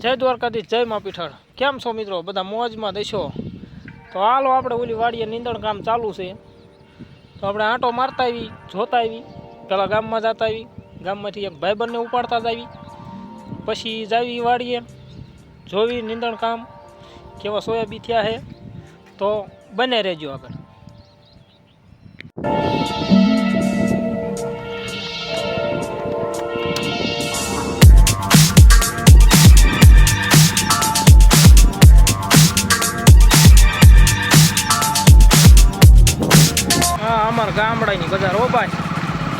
જય દ્વારકાધીશ, જય મા પીઠળ. કેમ છો મિત્રો? બધા મોજમાં દેશો તો હાલો આપણે ઓલી વાડીએ નીંદણ કામ ચાલુ છે. તો આપણે આંટો મારતા આવી, જોતા આવી. પેલા ગામમાં જતા આવી. ગામમાંથી એક ભાઈબંધને ઉપાડતા જ આવી. પછી જાવી વાડીએ, જોવી નીંદણ કામ કેવા સોયાબી થયા છે. તો બને રહેજો આગળ. ગામડાની બજાર. ઓ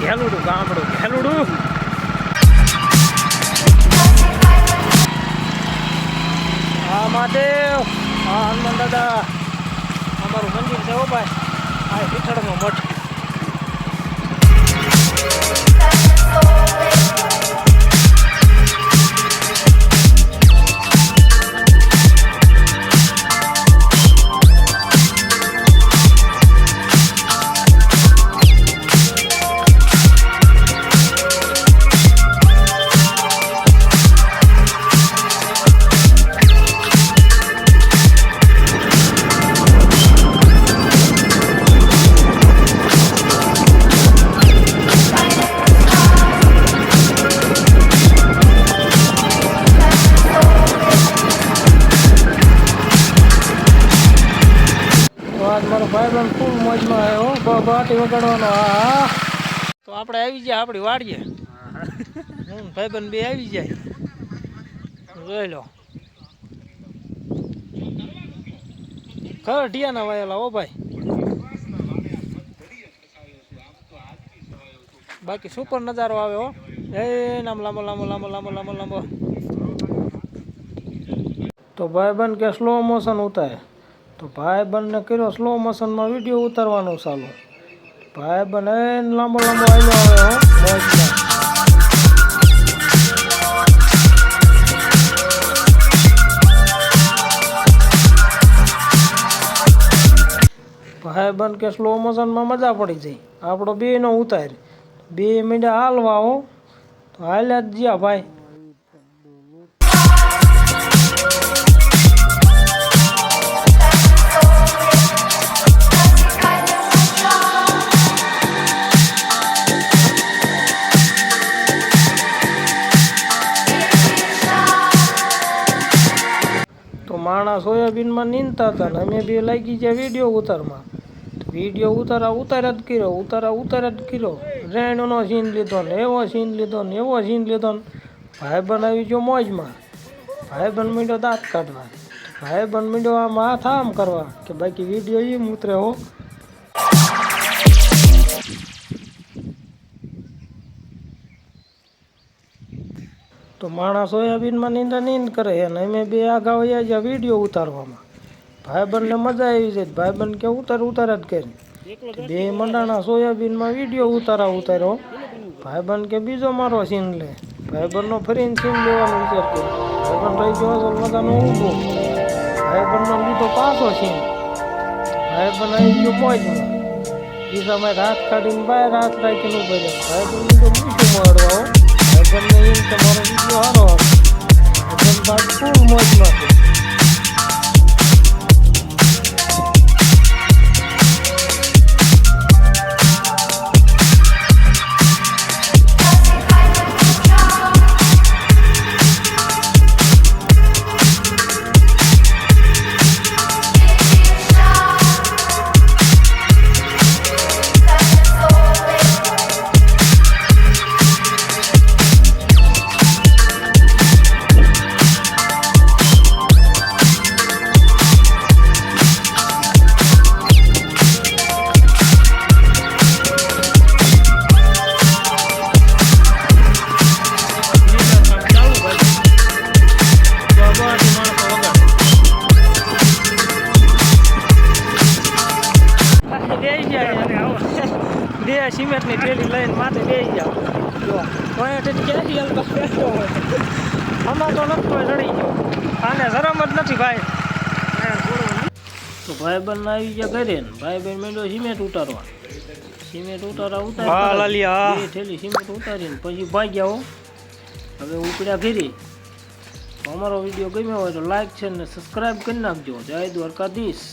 ઘેલુડું, ગામડું, ઘેલુડું. હા, મહાદેવ. હા, હનુમાન દાદા. અમારું મંદિર છે, ઓ આ હિઠળનો મઠ. આજ ફૂલ મોજમાં આવ્યો બાટી વગાડવાનો. હા તો આપણે આવી જાય આપણી વાડીએ. હું ને ભાઈબંધ બે આવી જાય. જોઈ લો. ખર ઢિયાના વાયેલા ઓ ભાઈ. બાકી સુપર નજારો આવે હો. એ, નામ લાંબો લાંબો લાંબો લાંબો લાંબો લાંબો. તો ભાઈબંધ કે સ્લો મોશન ઉતારે? તો ભાઈબંધને કર્યો સ્લો મોશનમાં વીડિયો ઉતારવાનું ચાલુ. ભાઈબંધ એ લાંબો લાંબો આવ્યો આવે, હો, મોજમાં. ભાઈબંધ કે સ્લો મોશનમાં મજા પડી જાય. આપણો બેનો ઉતાર. બે મિનિટ હાલવા, હો. તો હાલ્યા જ જ્યાં, ભાઈ. માણસ સોયાબીનમાં નીંદતા હતા ને અમે બે લાગી ગયા વીડિયો ઉતારમાં. વીડિયો ઉતારા ઉતાર્યા જ કર્યો, ઉતારા ઉતાર જ કર્યો. રેણનો સીન લીધો ને એવો સીન લીધો ને એવો સીન લીધો ને ભાઈબંધ આવી ગયો મોજમાં. ભાઈ બન મીંડ્યો દાંત કાઢવા. ભાઈ બન મીંડ્યો આમ હાથ આમ કરવા કે બાકી વીડિયો એમ ઉતરે હો. તો માણસ સોયાબીનમાં નીંદા નીંદ કરે અને અમે બે આગા વયા જ્યાં વીડિયો ઉતારવામાં. ભાઈબંધને મજા આવી જાય, ભાઈબંધ કે ઉતાર ઉતાર જ કરે. બે મંડાણા સોયાબીનમાં વીડિયો ઉતારા ઉતાર્યો. ભાઈબંધ કે બીજો મારો સીન લે. ભાઈબંધનો ફરીને સીન લેવાનો વિચાર કર્યો. ભાઈબંધ રહી ગયો અસલ મજાનો ઊભો ભાઈબંધનો લીધો પાછો સીન. ભાઈબંધ આવી ગયો મોજમાં બીજામાં રાત કાઢીને બહાર રાત રાખીને ઊભો ભાઈબંધ લીધો મૂછું મળવા હો ભાઈબંધને એમ કે મારો વીડિયો સારો ભાઈબંધ બાદ ફૂલ મોજમાં છે બે સિમેન્ટની થેલી લઈને માથે બેસી જાઓ. જો ક્યાંથી હલતો બેઠો હોય. આમાં તો કોઈ લડી ગયો. આને શરમ જ નથી ભાઈ. તો ભાઈ બંને આવી ગયા ઘરે ને ભાઈ બેન મેળ્યો સિમેન્ટ ઉતારવા. સિમેન્ટ ઉતારા ઉતારી થેલી સિમેન્ટ ઉતારીને પછી ભાગ્યા હો. હવે ઉપડ્યા ઘરે. અમારો વીડિયો ગમ્યો હોય તો લાઈક છે ને સબસ્ક્રાઈબ કરી નાખજો. જય દ્વારકાધીશ.